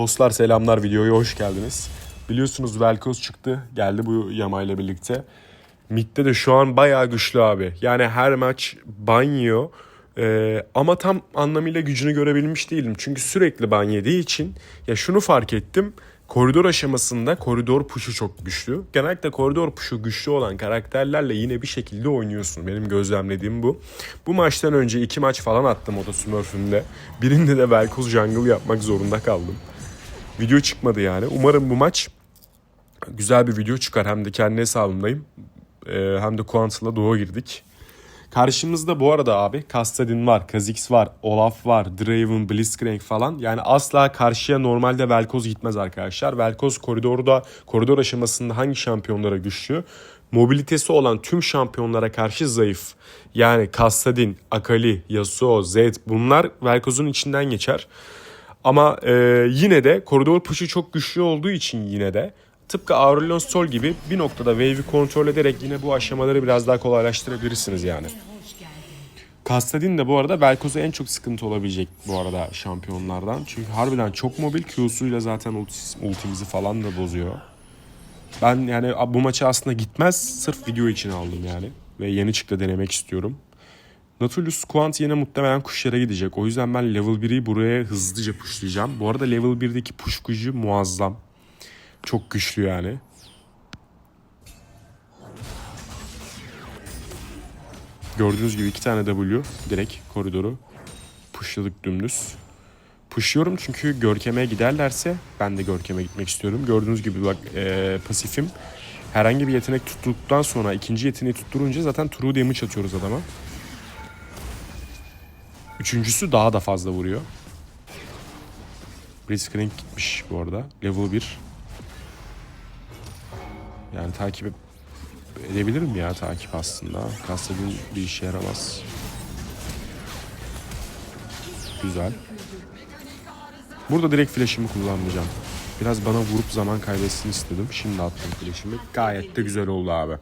Dostlar selamlar videoya hoş geldiniz. Biliyorsunuz Velkoz çıktı geldi bu yamayla birlikte. Mid'de de şu an bayağı güçlü abi. Yani her maç ban yiyor. Ee, ama tam anlamıyla gücünü görebilmiş değilim. Çünkü sürekli ban yediği için ya şunu fark ettim. Koridor aşamasında koridor puşu çok güçlü. Genellikle koridor puşu güçlü olan karakterlerle yine bir şekilde oynuyorsun. Benim gözlemlediğim bu. Bu maçtan önce iki maç falan attım Oda Smurf'ümde. Birinde de Velkoz Jungle yapmak zorunda kaldım. Video çıkmadı yani. Umarım bu maç güzel bir video çıkar. Hem de kendi hesabımdayım. Ee, hem de Quant'la Doğu'a girdik. Karşımızda bu arada abi Kastadin var, Kha'Zix var, Olaf var, Draven, Blitzcrank falan. Yani asla karşıya normalde Velkoz gitmez arkadaşlar. Velkoz koridorda, koridor aşamasında hangi şampiyonlara güçlü? Mobilitesi olan tüm şampiyonlara karşı zayıf. Yani Kastadin, Akali, Yasuo, Zed bunlar Velkoz'un içinden geçer. Ama e, yine de koridor push'u çok güçlü olduğu için yine de tıpkı Aurelion Sol gibi bir noktada wave'i kontrol ederek yine bu aşamaları biraz daha kolaylaştırabilirsiniz yani. Kastadin de bu arada Velkoz'a en çok sıkıntı olabilecek bu arada şampiyonlardan. Çünkü harbiden çok mobil Q'suyla zaten ultimizi falan da bozuyor. Ben yani bu maça aslında gitmez sırf video için aldım yani. Ve yeni çıktı denemek istiyorum. Nautilus Quant yine muhtemelen kuşlara gidecek. O yüzden ben level 1'i buraya hızlıca pushlayacağım. Bu arada level 1'deki push gücü muazzam. Çok güçlü yani. Gördüğünüz gibi iki tane W direkt koridoru pushladık dümdüz. Pushluyorum çünkü Görkem'e giderlerse ben de Görkem'e gitmek istiyorum. Gördüğünüz gibi bak e, pasifim herhangi bir yetenek tuttuktan sonra ikinci yeteneği tutturunca zaten true damage atıyoruz adama. Üçüncüsü daha da fazla vuruyor. Blitzcrank gitmiş bu arada. Level 1. Yani takip edebilirim ya takip aslında. Kastedin bir işe yaramaz. Güzel. Burada direkt flash'ımı kullanmayacağım. Biraz bana vurup zaman kaybetsin istedim. Şimdi attım flash'ımı. Gayet de güzel oldu abi.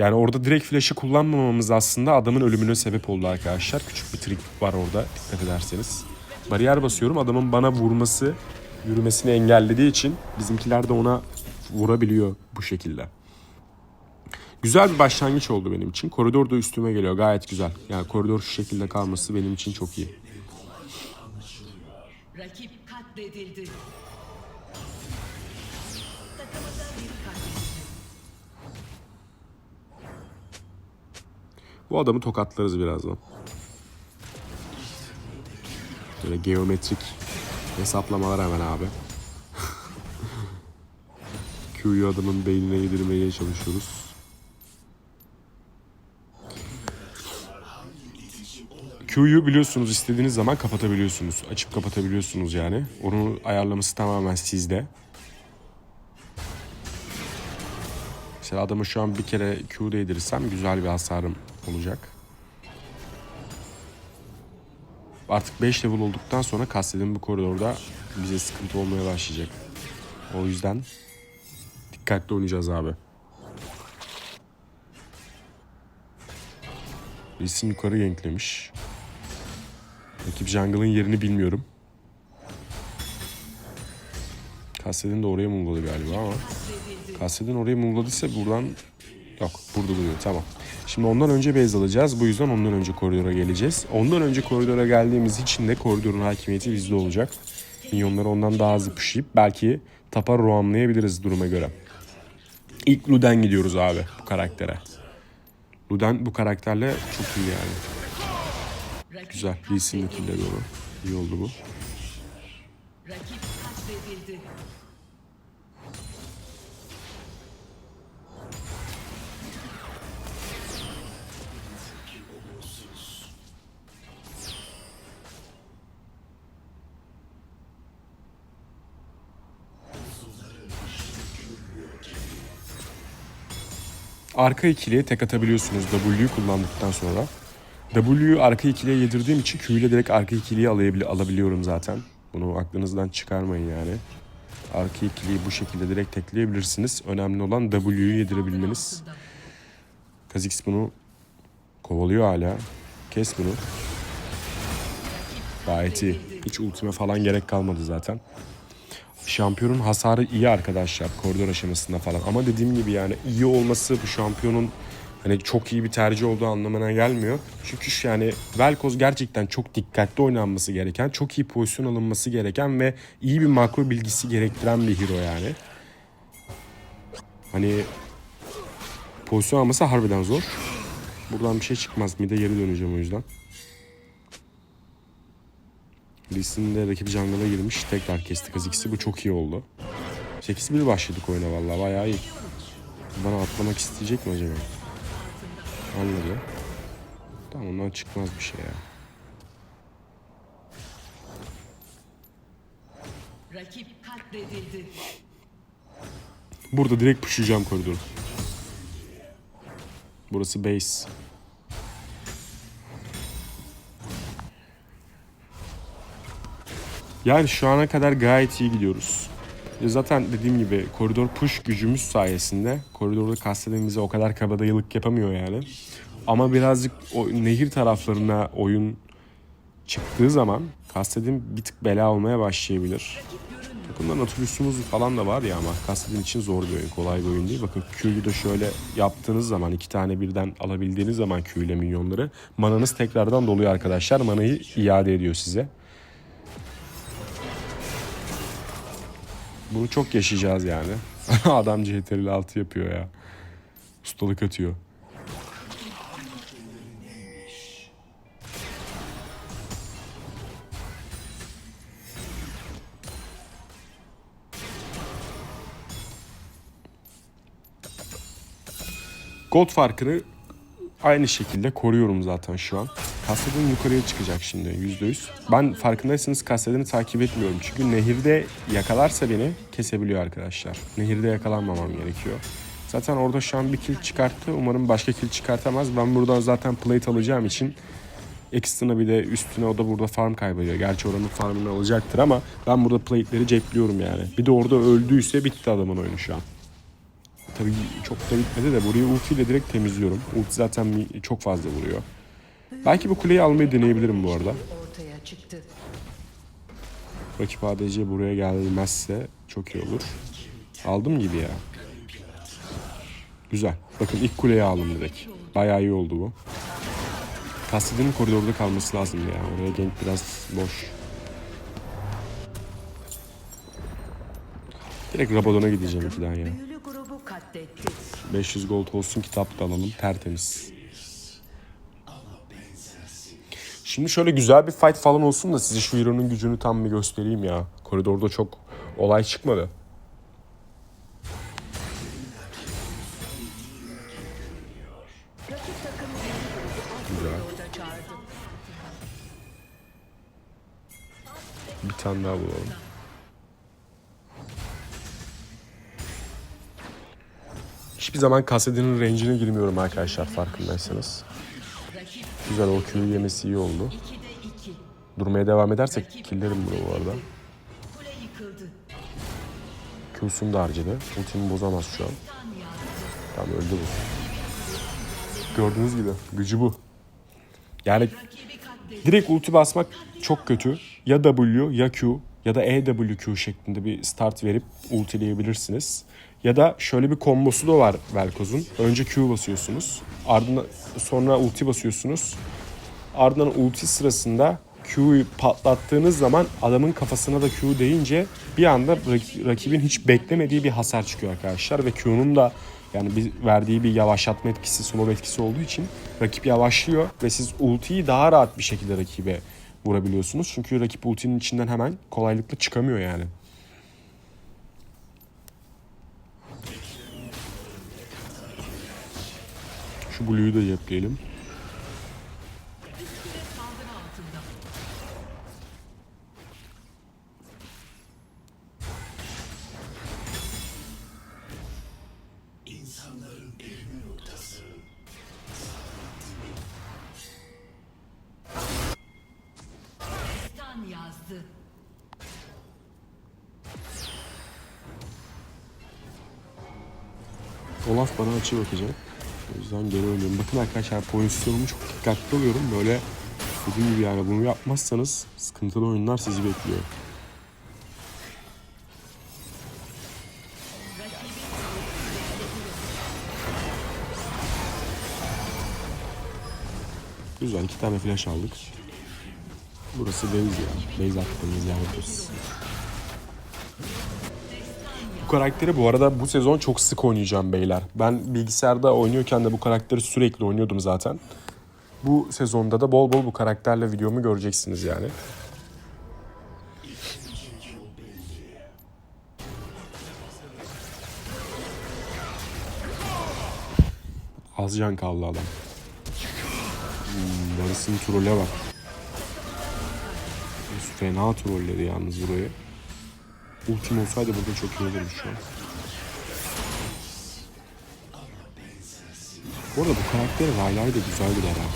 Yani orada direkt flash'ı kullanmamamız aslında adamın ölümüne sebep oldu arkadaşlar. Küçük bir trik var orada dikkat ederseniz. Bariyer basıyorum adamın bana vurması, yürümesini engellediği için bizimkiler de ona vurabiliyor bu şekilde. Güzel bir başlangıç oldu benim için. Koridor da üstüme geliyor gayet güzel. Yani koridor şu şekilde kalması benim için çok iyi. Rakip katledildi. Bu adamı tokatlarız birazdan. Böyle geometrik hesaplamalar hemen abi. Q'yu adamın beynine yedirmeye çalışıyoruz. Q'yu biliyorsunuz istediğiniz zaman kapatabiliyorsunuz. Açıp kapatabiliyorsunuz yani. Onu ayarlaması tamamen sizde. Mesela adamı şu an bir kere Q değdirirsem güzel bir hasarım olacak. Artık 5 level olduktan sonra kastediğim bu koridorda bize sıkıntı olmaya başlayacak. O yüzden dikkatli oynayacağız abi. Birisi yukarı yanklemiş. Rakip jungle'ın yerini bilmiyorum. Kassedin de oraya mungladı galiba ama. Kassedin oraya mungladıysa buradan... Yok burada duruyor tamam. Şimdi ondan önce base alacağız. Bu yüzden ondan önce koridora geleceğiz. Ondan önce koridora geldiğimiz için de koridorun hakimiyeti bizde olacak. Minyonları ondan daha hızlı pushlayıp belki tapa roamlayabiliriz duruma göre. İlk Luden gidiyoruz abi bu karaktere. Luden bu karakterle çok iyi yani. Güzel. Lee kill'e doğru. İyi oldu bu. Arka ikiliye tek atabiliyorsunuz W'yu kullandıktan sonra. W'yu arka ikiliye yedirdiğim için Q ile direkt arka alabil- alabiliyorum zaten. Bunu aklınızdan çıkarmayın yani. Arka ikiliyi bu şekilde direkt tekleyebilirsiniz. Önemli olan W'yu yedirebilmeniz. Kha'Zix bunu kovalıyor hala. Kes bunu. Gayet iyi. Hiç ultime falan gerek kalmadı zaten. Şampiyonun hasarı iyi arkadaşlar koridor aşamasında falan. Ama dediğim gibi yani iyi olması bu şampiyonun hani çok iyi bir tercih olduğu anlamına gelmiyor. Çünkü yani Velkoz gerçekten çok dikkatli oynanması gereken, çok iyi pozisyon alınması gereken ve iyi bir makro bilgisi gerektiren bir hero yani. Hani pozisyon alması harbiden zor. Buradan bir şey çıkmaz. Mide geri döneceğim o yüzden. Lee'sin de rakip jungle'a girmiş. Tekrar kestik Kha'Zix'i. Bu çok iyi oldu. 8-1 başladık oyuna vallahi bayağı iyi. Bana atlamak isteyecek mi acaba? Anladı. Tamam ondan çıkmaz bir şey ya. Rakip katledildi. Burada direkt pushlayacağım koridoru. Burası base. Yani şu ana kadar gayet iyi gidiyoruz. Ya Zaten dediğim gibi koridor push gücümüz sayesinde koridorda kastedemize o kadar kabadayılık yapamıyor yani. Ama birazcık o nehir taraflarına oyun çıktığı zaman kastedin bir tık bela olmaya başlayabilir. Takımda Nautilus'umuz falan da var ya ama Kastet'in için zor bir oyun, kolay bir oyun değil. Bakın Q'yu da şöyle yaptığınız zaman, iki tane birden alabildiğiniz zaman Q ile minyonları mananız tekrardan doluyor arkadaşlar. Manayı iade ediyor size. Bunu çok yaşayacağız yani. Adam CTRL 6 yapıyor ya. Ustalık atıyor. Gold farkını aynı şekilde koruyorum zaten şu an. Kastet'in yukarıya çıkacak şimdi %100. Ben farkındaysanız Kastet'ini takip etmiyorum. Çünkü nehirde yakalarsa beni kesebiliyor arkadaşlar. Nehirde yakalanmamam gerekiyor. Zaten orada şu an bir kill çıkarttı. Umarım başka kill çıkartamaz. Ben buradan zaten plate alacağım için ekstra bir de üstüne o da burada farm kaybediyor. Gerçi oranın farmını alacaktır ama ben burada plate'leri cepliyorum yani. Bir de orada öldüyse bitti adamın oyunu şu an. Tabii çok da bitmedi de burayı ulti ile direkt temizliyorum. Ulti zaten çok fazla vuruyor. Belki bu kuleyi almayı deneyebilirim bu arada. Rakip ADC buraya gelmezse çok iyi olur. Aldım gibi ya. Güzel. Bakın ilk kuleyi aldım direkt. Bayağı iyi oldu bu. Kastedinin koridorda kalması lazım ya. Oraya gank biraz boş. Direkt Rabadon'a gideceğim ikiden ya. Büyülü grubu katletti. 500 gold olsun kitap da alalım. Tertemiz. Şimdi şöyle güzel bir fight falan olsun da size şu Hero'nun gücünü tam bir göstereyim ya. Koridorda çok olay çıkmadı. Güzel. Bir tane daha bulalım. Hiçbir zaman kasetinin range'ine girmiyorum arkadaşlar farkındaysanız. Güzel o Q'yu yemesi iyi oldu. 2'de 2. Durmaya devam edersek killerim bunu bu arada. Q'sunu da harcadı. Ultimi bozamaz şu an. Tamam öldü bu. Gördüğünüz gibi gücü bu. Yani direkt ulti basmak çok kötü. Ya W ya Q ya da EWQ şeklinde bir start verip ultileyebilirsiniz. Ya da şöyle bir kombosu da var Velkoz'un. Önce Q basıyorsunuz. Ardından sonra ulti basıyorsunuz. Ardından ulti sırasında Q'yu patlattığınız zaman adamın kafasına da Q deyince bir anda rak- rakibin hiç beklemediği bir hasar çıkıyor arkadaşlar ve Q'nun da yani bir verdiği bir yavaşlatma etkisi, slow etkisi olduğu için rakip yavaşlıyor ve siz ultiyi daha rahat bir şekilde rakibe vurabiliyorsunuz. Çünkü rakip ultinin içinden hemen kolaylıkla çıkamıyor yani. Şu Blue'yu da. Destan yazdı. Olaf bana açı bakacak. O yüzden geri oynuyorum. Bakın arkadaşlar pozisyonumu çok dikkatli oluyorum. Böyle Dediğim gibi yani bunu yapmazsanız sıkıntılı oyunlar sizi bekliyor. Güzel iki tane flash aldık. Burası base ya. Base attığımız yer burası. Bu karakteri bu arada bu sezon çok sık oynayacağım beyler. Ben bilgisayarda oynuyorken de bu karakteri sürekli oynuyordum zaten. Bu sezonda da bol bol bu karakterle videomu göreceksiniz yani. Az can kaldı adam. Hmm, Varıs'ın trolle bak. Fena trolledi yalnız burayı. Ultim olsaydı burada çok iyi olurdu şu an. Bu arada bu karakteri Vaylay da güzel gider ha.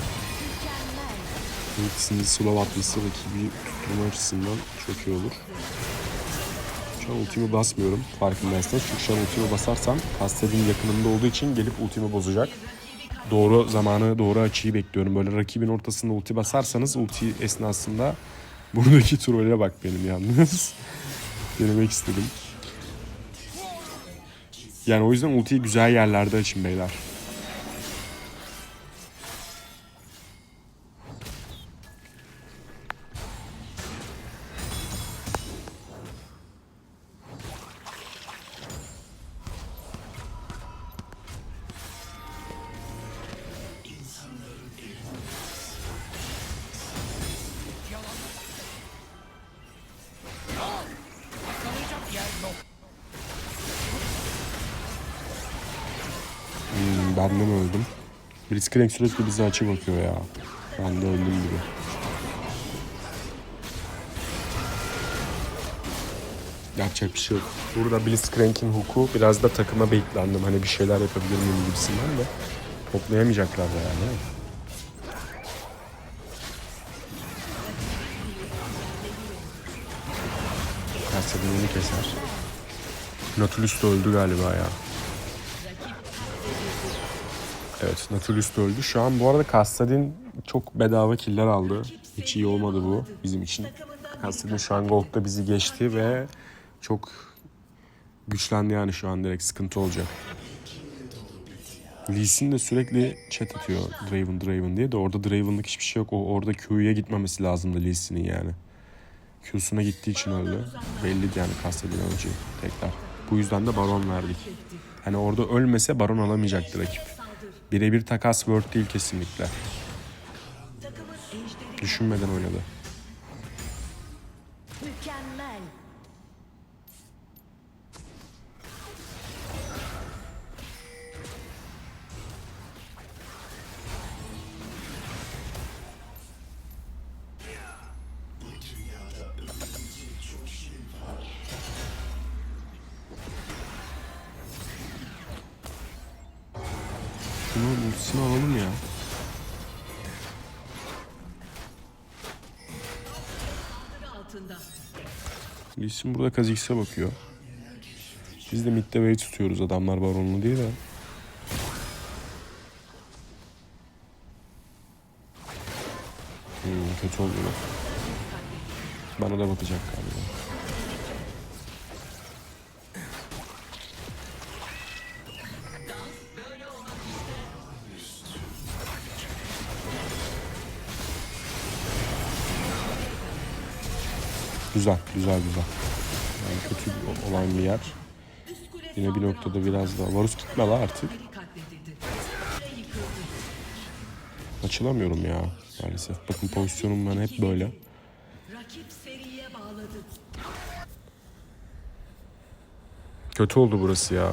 İkisini slow atması rakibi tutturma açısından çok iyi olur. Şu an ultimi basmıyorum farkındaysanız. Çünkü şu an ultimi basarsam Kasted'in yakınımda olduğu için gelip ultimi bozacak. Doğru zamanı, doğru açıyı bekliyorum. Böyle rakibin ortasında ulti basarsanız ulti esnasında buradaki trolle bak benim yalnız. Denemek istedim. Yani o yüzden ultiyi güzel yerlerde açın beyler. Ben de mi öldüm? Blitzcrank sürekli bize açı bakıyor ya. Ben de öldüm gibi. Yapacak bir şey yok. Burada Blitzcrank'in huku biraz da takıma beklendim. Hani bir şeyler yapabilir miyim gibisinden de. Toplayamayacaklar da yani. Kasadin'i keser. Nautilus da öldü galiba ya. Evet Nautilus öldü. Şu an bu arada Kassadin çok bedava killer aldı. Hiç iyi olmadı bu bizim için. Kassadin şu an Gold'da bizi geçti ve çok güçlendi yani şu an direkt sıkıntı olacak. Lee Sin de sürekli chat atıyor Draven Draven diye de orada Draven'lık hiçbir şey yok. O orada Q'ya gitmemesi lazımdı Lee Sin'in yani. Q'suna gittiği için öldü. Belliydi yani Kassadin ölecek tekrar. Bu yüzden de Baron verdik. Hani orada ölmese Baron alamayacaktı rakip. Birebir takas word değil kesinlikle. Düşünmeden oynadı. Şunu ultisini alalım ya. altında. Lee Sin burada Kha'Zix'e bakıyor. Biz de midde wave tutuyoruz adamlar baronlu diye de. Hmm, kötü bu. Bana da bakacak galiba. Güzel, güzel, güzel. Yani kötü olan bir yer. Yine bir noktada biraz daha. Varus gitme la artık. Açılamıyorum ya maalesef. Bakın pozisyonum ben hep böyle. Kötü oldu burası ya.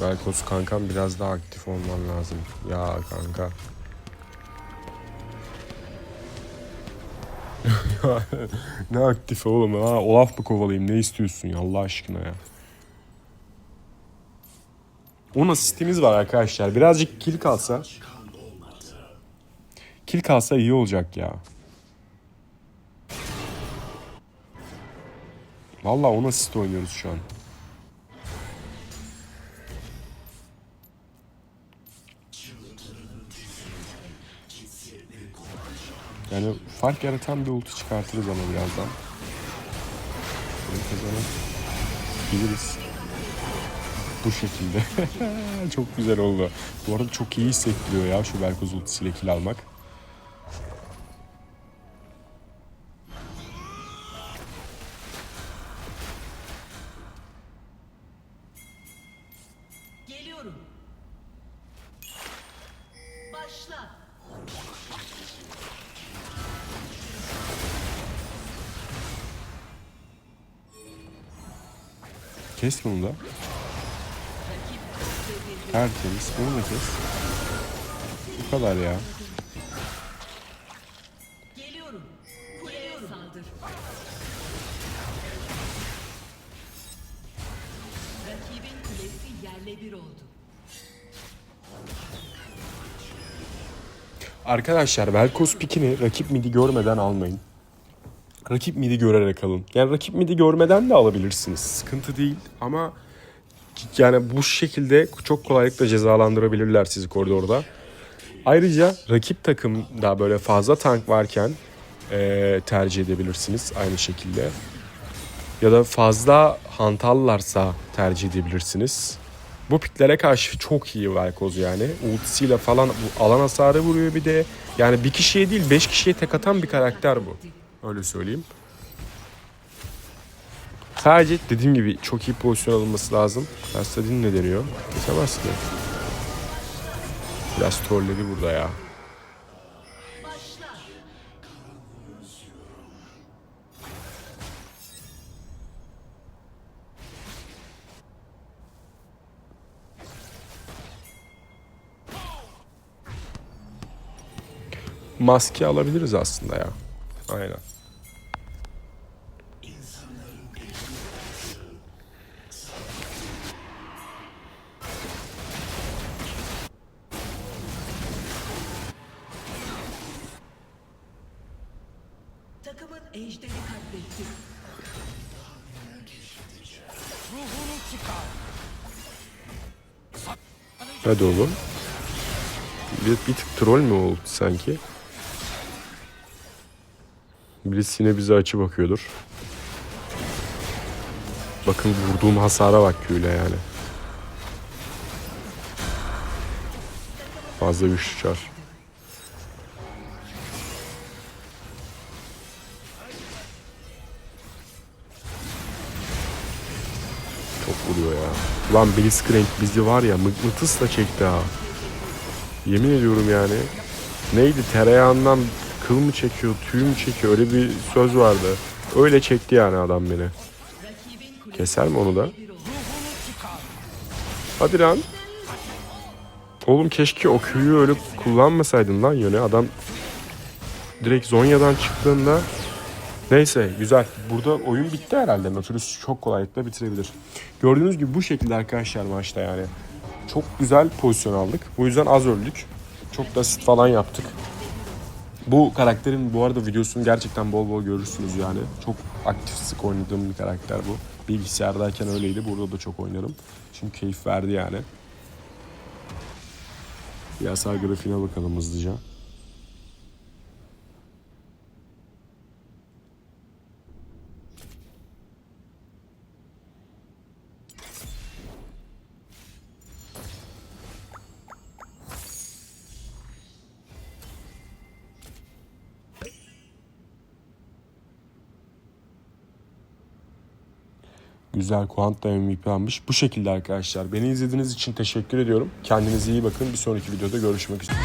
Velkos kankam biraz daha aktif olman lazım. Ya kanka. Ne aktif oğlum ha Olaf mı kovalayayım ne istiyorsun ya Allah aşkına ya. 10 asistimiz var arkadaşlar. Birazcık kill kalsa. Kill kalsa iyi olacak ya. Vallahi 10 asist oynuyoruz şu an. Yani fark yaratan bir ulti çıkartırız ama birazdan. Bunu kazanabiliriz. Bu şekilde. çok güzel oldu. Bu arada çok iyi hissettiriyor ya şu Velkoz ultisiyle kill almak. Kes bunu da. Tertemiz. Bunu da kes. Bu kadar ya. Arkadaşlar Velkos pikini rakip midi görmeden almayın. Rakip midi görerek alın. Yani rakip midi görmeden de alabilirsiniz. Sıkıntı değil ama yani bu şekilde çok kolaylıkla cezalandırabilirler sizi koridorda. Ayrıca rakip takımda böyle fazla tank varken eee, tercih edebilirsiniz aynı şekilde. Ya da fazla hantallarsa tercih edebilirsiniz. Bu piklere karşı çok iyi Velkoz yani. Ultisiyle falan bu alan hasarı vuruyor bir de. Yani bir kişiye değil beş kişiye tek atan bir karakter bu. Öyle söyleyeyim. Sadece dediğim gibi çok iyi pozisyon alınması lazım. Kastadin ne deniyor? Kesemez ki. Biraz trolledi burada ya. Maske alabiliriz aslında ya. Aynen. Hadi oğlum. Bir, bir tık troll mü oldu sanki? Birisi yine bize açı bakıyordur. Bakın vurduğum hasara bak Q'yle yani. Fazla güçlü çar. Ulan Blitzcrank bizi var ya mıknatısla çekti ha. Yemin ediyorum yani. Neydi tereyağından kıl mı çekiyor, tüy mü çekiyor öyle bir söz vardı. Öyle çekti yani adam beni. Keser mi onu da? Hadi lan. Oğlum keşke o Q'yu öyle kullanmasaydın lan yöne. Adam direkt Zonya'dan çıktığında Neyse güzel. Burada oyun bitti herhalde. Nautilus çok kolaylıkla bitirebilir. Gördüğünüz gibi bu şekilde arkadaşlar maçta yani. Çok güzel pozisyon aldık. Bu yüzden az öldük. Çok da sit falan yaptık. Bu karakterin bu arada videosunu gerçekten bol bol görürsünüz yani. Çok aktif sık oynadığım bir karakter bu. Bilgisayardayken öyleydi. Burada da çok oynarım. Çünkü keyif verdi yani. Hasar grafiğine bakalım hızlıca. Güzel Kuant da MVP almış. Bu şekilde arkadaşlar. Beni izlediğiniz için teşekkür ediyorum. Kendinize iyi bakın. Bir sonraki videoda görüşmek üzere.